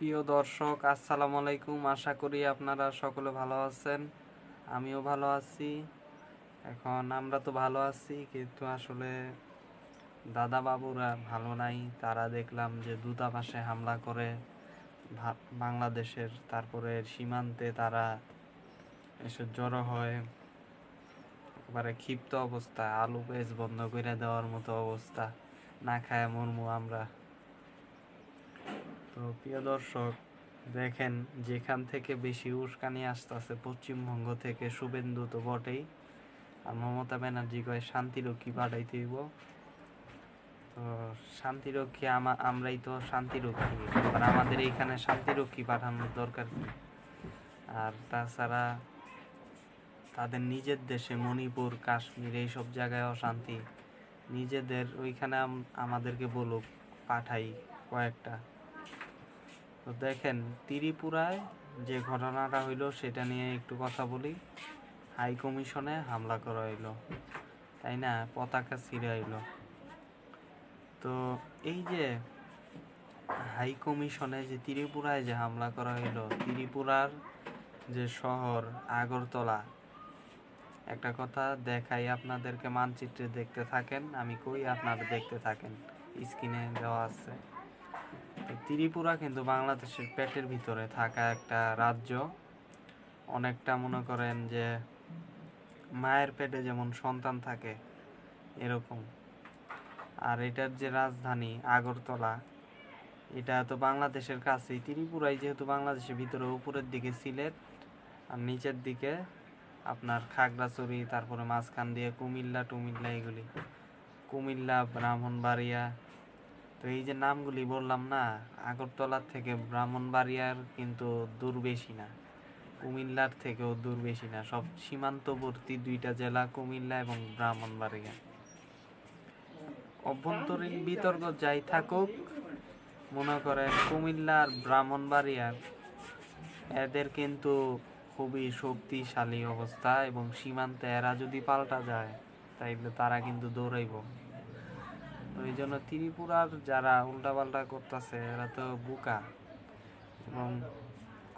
প্রিয় দর্শক, আসসালামু আলাইকুম। আশা করি আপনারা সকলে ভালো আছেন। আমিও ভালো আছি। এখন আমরা তো ভালো আছি, কিন্তু আসলে দাদা বাবুরা ভালো নাই। তারা দেখলাম যে দূতাবাসে হামলা করে বাংলাদেশের, তারপরে সীমান্তে তারা এসে জড়ো হয়। একেবারে ক্ষিপ্ত অবস্থা আলু পেঁয়াজ বন্ধ করে দেওয়ার মতো অবস্থা। না খায় মরমু আমরা। তো প্রিয় দর্শক, দেখেন যেখান থেকে বেশি উস্কানি আসতেছে, পশ্চিমবঙ্গ থেকে শুভেন্দু তো বটেই। আর মমতা ব্যানার্জি কয়, শান্তিরক্ষী পাঠাইতে হইব। তো শান্তিরক্ষী আমা, আমরাই তো শান্তিরক্ষী আর আমাদের এইখানে শান্তিরক্ষী পাঠানোর দরকার আর তাছাড়া তাদের নিজের দেশে মণিপুর, কাশ্মীর এইসব জায়গায় অশান্তি। নিজেদের ওইখানে আমাদেরকে বলুক, পাঠাই কয়েকটা। তো দেখেন, ত্রিপুরায় যে ঘটনাটা হইল সেটা নিয়ে একটু কথা বলি। হাই কমিশনে হামলা করা হইল, তাই না? পতাকা ছিঁড়ে হইল। তো এই যে হাই কমিশনে যে ত্রিপুরায় যে হামলা করা হইল, ত্রিপুরার যে শহর আগরতলা, একটা কথা দেখাই আপনাদেরকে মানচিত্রে দেখতে থাকেন, আমি কই আপনারা দেখতে থাকেন, স্ক্রিনে দেওয়া আছে। ত্রিপুরা কিন্তু বাংলাদেশের পেটের ভিতরে থাকা একটা রাজ্য। অনেকটা মনে করেন যে মায়ের পেটে যেমন সন্তান থাকে, এরকম। আর এটার যে রাজধানী আগরতলা, এটা তো বাংলাদেশের কাছেই। ত্রিপুরাই যেহেতু বাংলাদেশের ভিতরে, উপরের দিকে সিলেট, আর নিচের দিকে আপনার খাগড়াছড়ি, তারপরে মাঝখান দিয়ে কুমিল্লা, টুমিল্লা, এগুলি। কুমিল্লা, ব্রাহ্মণবাড়িয়া তো এই যে নামগুলি বললাম না, আগরতলার থেকে ব্রাহ্মণবাড়িয়ার কিন্তু দূর বেশি না। কুমিল্লার থেকেও দূর বেশি না। সব সীমান্তবর্তী দুইটা জেলা কুমিল্লা এবং ব্রাহ্মণবাড়িয়া। অভ্যন্তরীণ বিতর্ক যাই থাকুক, মনে করেন কুমিল্লার ব্রাহ্মণবাড়িয়ার এদের কিন্তু খুবই শক্তিশালী অবস্থা এবং সীমান্তে এরা যদি পাল্টা যায়, তাইলে তারা কিন্তু দৌড়াইব। তো এই জন্য ত্রিপুরার যারা উল্টাপাল্টা করতেছে, এরা তো বোকা। এবং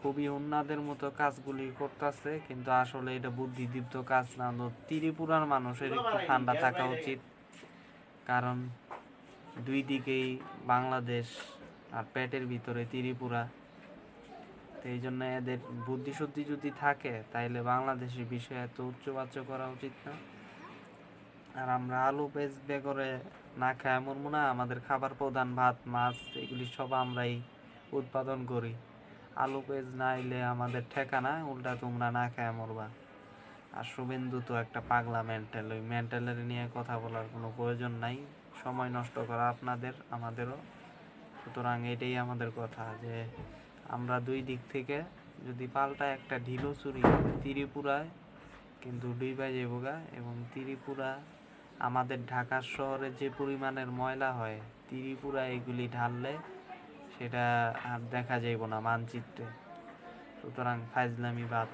খুবই উন্নাদের মতো কাজগুলি করতেছে, কিন্তু আসলে এটা বুদ্ধিদীপ্ত কাজ না। তো ত্রিপুরার মানুষের একটু ঠান্ডা থাকা উচিত। কারণ দুই দিকেই বাংলাদেশ আর পেটের ভিতরে ত্রিপুরা। তো এই জন্য এদের বুদ্ধি শুদ্ধি যদি থাকে, তাইলে বাংলাদেশের বিষয়ে এত উচ্চবাচ্য করা উচিত না। আর আমরা আলু পেঁয়াজ বেগরে না খায় মরবো না আমাদের খাবার প্রধান ভাত, মাছ, এগুলি সব আমরাই উৎপাদন করি। আলু পেঁয়াজ না এলে আমাদের ঠেকানা, উল্টা তোমরা না খায় মরবা। আর শুভেন্দু তো একটা পাগলা মেন্টাল ওই মেন্টালের নিয়ে কথা বলার কোনো প্রয়োজন নাই, সময় নষ্ট করা আপনাদের, আমাদেরও। সুতরাং এটাই আমাদের কথা যে আমরা দুই দিক থেকে যদি পাল্টা একটা ঢিলো চুরি ত্রিপুরায়, কিন্তু ডুইবা যাবগা এবং ত্রিপুরা আমাদের ঢাকা শহরে যে পরিমাণের ময়লা হয়, ত্রিপুরা এগুলি ঢাললে সেটা আর দেখা যাইব না মানচিত্রে। সুতরাং ফাইজলামি বাদ।